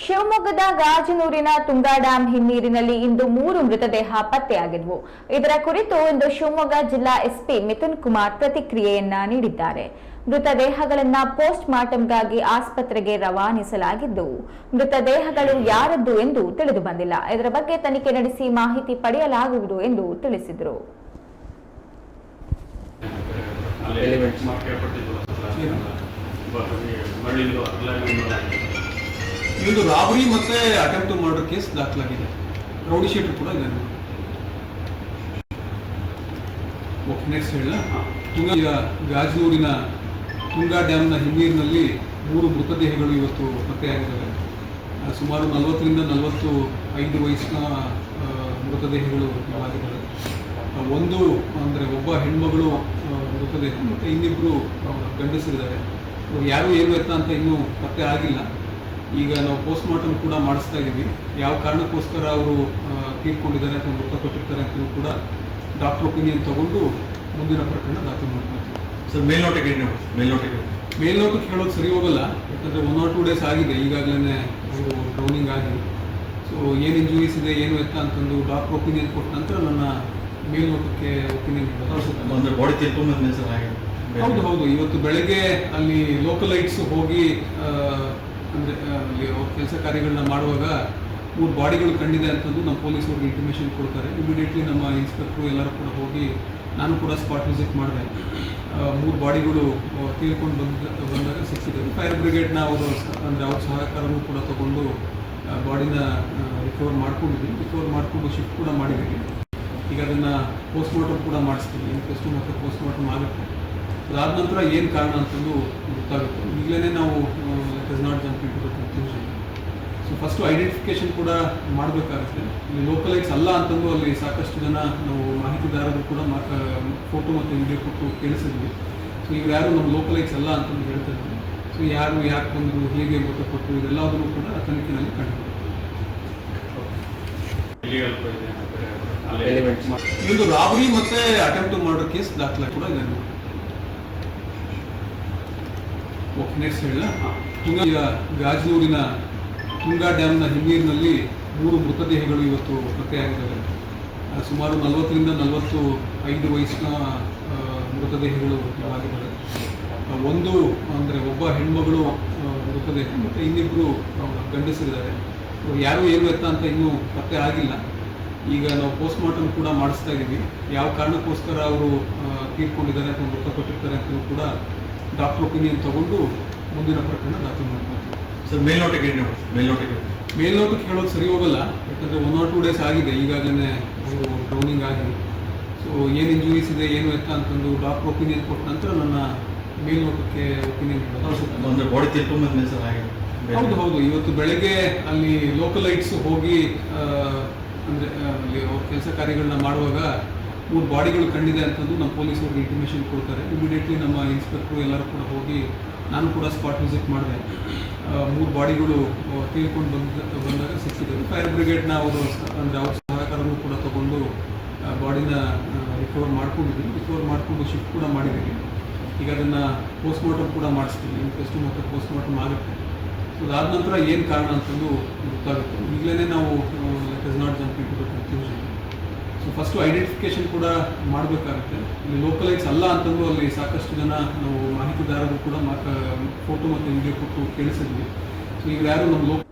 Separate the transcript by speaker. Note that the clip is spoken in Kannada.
Speaker 1: ಶಿವಮೊಗ್ಗದ ಗಾಜನೂರಿನ ತುಂಗಾ ಡ್ಯಾಂ ಹಿನ್ನೀರಿನಲ್ಲಿ ಇಂದು ಮೂರು ಮೃತದೇಹ ಪತ್ತೆಯಾಗಿದ್ವು. ಇದರ ಕುರಿತು ಇಂದು ಶಿವಮೊಗ್ಗ ಜಿಲ್ಲಾ ಎಸ್ಪಿ ಮಿಥುನ್ ಕುಮಾರ್ ಪ್ರತಿಕ್ರಿಯೆಯನ್ನ ನೀಡಿದ್ದಾರೆ. ಮೃತದೇಹಗಳನ್ನು ಪೋಸ್ಟ್ ಮಾರ್ಟಂಗಾಗಿ ಆಸ್ಪತ್ರೆಗೆ ರವಾನಿಸಲಾಗಿದ್ದು ಮೃತದೇಹಗಳು ಯಾರದ್ದು ಎಂದು ತಿಳಿದು ಬಂದಿಲ್ಲ. ಇದರ ಬಗ್ಗೆ ತನಿಖೆ ನಡೆಸಿ ಮಾಹಿತಿ ಪಡೆಯಲಾಗುವುದು ಎಂದು ತಿಳಿಸಿದರು.
Speaker 2: ಇದು ರಾಬರಿ ಮತ್ತೆ ಅಟೆಂಪ್ಟ್ ಮರ್ಡರ್ ಕೇಸ್ ದಾಖಲಾಗಿದೆ. ರೌಡಿ ಶೀಟರ್ ಕೂಡ ಇದೆ. ಓಕೆ ನೆಕ್ಸ್ಟ್ ಹೇಳ ತುಂಗಾ ಗಾಜನೂರಿನ ತುಂಗಾ ಡ್ಯಾಮ್ನ ಹಿನ್ನೀರಿನಲ್ಲಿ ಮೂರು ಮೃತದೇಹಗಳು ಇವತ್ತು ಪತ್ತೆಯಾಗಿದ್ದಾವೆ. ಸುಮಾರು ನಲವತ್ತರಿಂದ ನಲವತ್ತು ಐದು ವಯಸ್ಸಿನ ಮೃತದೇಹಗಳು ಆಗಿದ್ದಾವೆ. ಒಂದು ಅಂದರೆ ಒಬ್ಬ ಹೆಣ್ಮಗಳು ಮೃತದೇಹ ಮತ್ತು ಇನ್ನಿಬ್ಬರು ಗಂಡಸರಿದ್ದಾರೆ. ಯಾರು ಏನು ಎತ್ತ ಅಂತ ಇನ್ನೂ ಪತ್ತೆ ಆಗಿಲ್ಲ. ಈಗ ನಾವು ಪೋಸ್ಟ್ ಮಾರ್ಟಮ್ ಕೂಡ ಮಾಡಿಸ್ತಾ ಇದ್ದೀವಿ ಯಾವ ಕಾರಣಕ್ಕೋಸ್ಕರ ಅವರು ತೀರ್ಕೊಂಡಿದ್ದಾರೆ ಅಥವಾ ಮೃತಪಟ್ಟಿರ್ತಾರೆ ಅಂತ ಕೂಡ ಡಾಕ್ಟರ್ ಒಪಿನಿಯನ್ ತಗೊಂಡು ಮುಂದಿನ ಪ್ರಕರಣ ದಾಖಲು ಮಾಡ್ಕೊಳ್ತೀವಿ
Speaker 3: ಸರ್ ಮೇಲ್ನೋಟಕ್ಕೆ ಮೇಲ್ನೋಟಕ್ಕೆ
Speaker 2: ಮೇಲ್ನೋಟಕ್ಕೆ ಹೇಳೋದು ಸರಿ ಹೋಗಲ್ಲ. ಯಾಕಂದರೆ ಒನ್ ಆರ್ ಟೂ ಡೇಸ್ ಆಗಿದೆ. ಈಗಾಗಲೇ ಅವರು ಡ್ರೌನಿಂಗ್ ಆಗಿ. ಸೊ ಏನು ಇಂಜುರೀಸ್ ಇದೆ ಏನು ಎತ್ತ ಅಂತಂದು ಡಾಕ್ಟರ್ ಒಪಿನಿಯನ್ ಕೊಟ್ಟ ನಂತರ ನನ್ನ ಮೇಲ್ನೋಟಕ್ಕೆ ಒಪಿನಿಯನ್ ಹೌದು ಹೌದು. ಇವತ್ತು ಬೆಳಗ್ಗೆ ಅಲ್ಲಿ ಲೋಕಲೈಟ್ಸ್ ಹೋಗಿ ಅಂದ್ರೆ ಕೆಲಸ ಕಾರ್ಯಗಳನ್ನ ಮಾಡುವಾಗ ಮೂರು ಬಾಡಿಗಳು ಕಂಡಿದೆ ಅಂತಂದು ನಮ್ಮ ಪೊಲೀಸವ್ರಿಗೆ ಇಂಟಿಮೇಷನ್ ಕೊಡ್ತಾರೆ. ಇಮಿಡಿಯೇಟ್ಲಿ ನಮ್ಮ ಇನ್ಸ್ಪೆಕ್ಟ್ರು ಎಲ್ಲರೂ ಕೂಡ ಹೋಗಿ ನಾನು ಕೂಡ ಸ್ಪಾಟ್ ವಿಸಿಟ್ ಮಾಡಿದೆ. ಮೂರು ಬಾಡಿಗಳು ತೀರ್ಕೊಂಡು ಬಂದ, ಬಂದಾಗ ಸಿಕ್ಕಿದ್ದರು. ಫೈರ್ ಬ್ರಿಗೇಡ್ನ ಅವರು ಅಂದರೆ ಅವ್ರ ಸಹಕಾರವೂ ಕೂಡ ತಗೊಂಡು ಬಾಡಿನ ರಿಕವರ್ ಮಾಡ್ಕೊಂಡಿದ್ವಿ. ರಿಕವರ್ ಮಾಡಿಕೊಂಡು ಶಿಫ್ಟ್ ಕೂಡ ಮಾಡಿದ್ದೀವಿ. ಈಗ ಅದನ್ನು ಪೋಸ್ಟ್ಮಾರ್ಟಮ್ ಕೂಡ ಮಾಡಿಸ್ತೀವಿ. ಮಾರ್ಟಮ್ ಪೋಸ್ಟ್ ಪೋಸ್ಟ್ಮಾರ್ಟಮ್ ಆಗುತ್ತೆ. ಅದಾದ ನಂತರ ಏನು ಕಾರಣ ಅಂತಂದು ಗೊತ್ತಾಗುತ್ತೆ. ಈಗಲೇ ನಾವು ಲೆಟ್ ಇಸ್ ನಾಟ್ ಜಂಪ್ ಇಟ್ಟು confusion conclusion so first identification ಕೂಡ ಮಾಡಬೇಕಾಗುತ್ತೆ. ಇಲ್ಲಿ ಲೋಕಲೈಟ್ಸ್ ಅಲ್ಲ ಅಂತಂದು ಅಲ್ಲಿ ಸಾಕಷ್ಟು ಜನ ನಾವು ಮಾಹಿತಿದಾರರು ಕೂಡ ಫೋಟೋ ಮತ್ತು ವಿಡಿಯೋ ಕೊಟ್ಟು ಕೇಳಿಸಿದ್ವಿ. ಸೊ ಈಗ ಯಾರು ನಮ್ಮ ಲೋಕಲೈಟ್ಸ್ ಅಲ್ಲ ಅಂತಂದು ಹೇಳ್ತಾ ಇದ್ವಿ ಸೊ ಯಾರು ಯಾಕೆ ಬಂದರು ಹೇಗೆ ಮೃತಪಟ್ಟು ಇದೆಲ್ಲದನ್ನು ಕೂಡ ತನಿಖೆಯಲ್ಲಿ ಕಂಡು ಇದು ರಾಬರಿ ಮತ್ತೆ ಅಟೆಂಪ್ಟ್ ಮಾಡೋ ಕೇಸ್ ದಾಖಲೆ ಕೂಡ ಇದೆ ಓಕೆ ನೆಕ್ಸ್ಟ್ ಹೇಳ ತುಂಗಾ ಗಾಜನೂರಿನ ತುಂಗಾ ಡ್ಯಾಮ್ನ ಹಿನ್ನೀರಿನಲ್ಲಿ ಮೂರು ಮೃತದೇಹಗಳು ಇವತ್ತು ಪತ್ತೆಯಾಗಿದ್ದಾವೆ. ಸುಮಾರು ನಲವತ್ತರಿಂದ ನಲವತ್ತು ಐದು ವಯಸ್ಸಿನ ಮೃತದೇಹಗಳು ಆಗಿದ್ದಾವೆ ಒಂದು, ಅಂದರೆ ಒಬ್ಬ ಹೆಣ್ಮಗಳು ಮೃತದೇಹ, ಮತ್ತು ಇನ್ನಿಬ್ಬರು ಗಂಡಸರಿದ್ದಾರೆ. ಯಾರು ಏನು ಎತ್ತ ಅಂತ ಇನ್ನೂ ಪತ್ತೆ ಆಗಿಲ್ಲ. ಈಗ ನಾವು ಪೋಸ್ಟ್ ಮಾರ್ಟಮ್ ಕೂಡ ಮಾಡಿಸ್ತಾ ಇದ್ದೀವಿ ಯಾವ ಕಾರಣಕ್ಕೋಸ್ಕರ ಅವರು ತೀರ್ಕೊಂಡಿದ್ದಾರೆ ಅಥವಾ ಮೃತಪಟ್ಟಿರ್ತಾರೆ ಅಂತ ಕೂಡ ಡಾಕ್ಟರ್ ಒಪಿನಿಯನ್ ತಗೊಂಡು ಮುಂದಿನ ಪ್ರಕರಣ ದಾಖಲು ಮಾಡ್ಕೊಳ್ತೀವಿ
Speaker 3: ಸರ್ ಮೇಲ್ನೋಟಕ್ಕೆ ಏನು ಮೇಲ್ನೋಟಕ್ಕೆ
Speaker 2: ಮೇಲ್ನೋಟಕ್ಕೆ ಹೇಳೋದು ಸರಿ ಹೋಗಲ್ಲ. ಯಾಕಂದರೆ ಒನ್ ಆರ್ ಟೂ ಡೇಸ್ ಆಗಿದೆ. ಈಗಾಗಲೇ ಅವರು ಡ್ರೌನಿಂಗ್ ಆಗಿ ಸೊ ಏನು ಇಂಜುರೀಸ್ ಇದೆ ಏನು ಎತ್ತ ಅಂತಂದು ಡಾಕ್ಟರ್ ಒಪಿನಿಯನ್ ಕೊಟ್ಟ ನಂತರ ನನ್ನ ಮೇಲ್ನೋಟಕ್ಕೆ ಒಪಿನಿಯನ್
Speaker 3: ಅಂದ್ರೆ ಬಾಡಿ ಸರ್ ಹಾಗೆ.
Speaker 2: ಹೌದು ಹೌದು. ಇವತ್ತು ಬೆಳಗ್ಗೆ ಅಲ್ಲಿ ಲೋಕಲೈಟ್ಸ್ ಹೋಗಿ ಅಂದರೆ ಅಂದ್ರೆ ಅಲ್ಲಿ ಅವ್ರ ಕೆಲಸ ಕಾರ್ಯಗಳನ್ನ ಮಾಡುವಾಗ ಮೂರು ಬಾಡಿಗಳು ಕಂಡಿದೆ ಅಂತಂದು ನಮ್ಮ ಪೊಲೀಸರಿಗೆ ಇಂಟಿಮೇಷನ್ ಕೊಡ್ತಾರೆ. ಇಮಿಡಿಯೇಟ್ಲಿ ನಮ್ಮ ಇನ್ಸ್ಪೆಕ್ಟ್ರು ಎಲ್ಲರೂ ಕೂಡ ಹೋಗಿ ನಾನು ಕೂಡ ಸ್ಪಾಟ್ ವಿಸಿಟ್ ಮಾಡಿದೆ. ಮೂರು ಬಾಡಿಗಳು ತೀರ್ಕೊಂಡು ಬಂದ, ಬಂದಾಗ ಸಿಕ್ಕಿದ್ದಾರೆ ಫೈರ್ ಬ್ರಿಗೇಡ್ನ ಅವರು ಅಂದ್ರೆ ಅವ್ರ ಸಹಕಾರನೂ ಕೂಡ ತಗೊಂಡು ಬಾಡಿನ ರಿಕವರ್ ಮಾಡ್ಕೊಂಡಿದ್ವಿ. ರಿಕವರ್ ಮಾಡಿಕೊಂಡು ಶಿಫ್ಟ್ ಕೂಡ ಮಾಡಿದ್ದೀವಿ. ಈಗ ಅದನ್ನು ಪೋಸ್ಟ್ಮಾರ್ಟಮ್ ಕೂಡ ಮಾಡಿಸ್ತೀವಿ. ಇನ್ಕ್ವೆಸ್ಟು ಮತ್ತು ಪೋಸ್ಟ್ಮಾರ್ಟಮ್ ಆಗುತ್ತೆ. ಸೊ ಅದಾದ ನಂತರ ಏನು ಕಾರಣ ಅಂತಂದು ಗೊತ್ತಾಗುತ್ತೆ. ಈಗಲೇ ನಾವು let is not jump to conclusion so first identification ಕೂಡ ಮಾಡಬೇಕಾಗುತ್ತೆ. ಇಲ್ಲಿ ಲೋಕಲೈಸ್ ಅಲ್ಲ ಅಂತಂದು ಅಲ್ಲಿ ಸಾಕಷ್ಟು ಜನ ನಾವು ಮಾಹಿತಿದಾರರು ಕೂಡ ಫೋಟೋ ಮತ್ತು ವಿಡಿಯೋ ಕೊಟ್ಟು ಕೇಳಿಸಿದ್ವಿ. ಸೊ ಈಗ ಯಾರು ನಮ್ಮ ಲೋಕ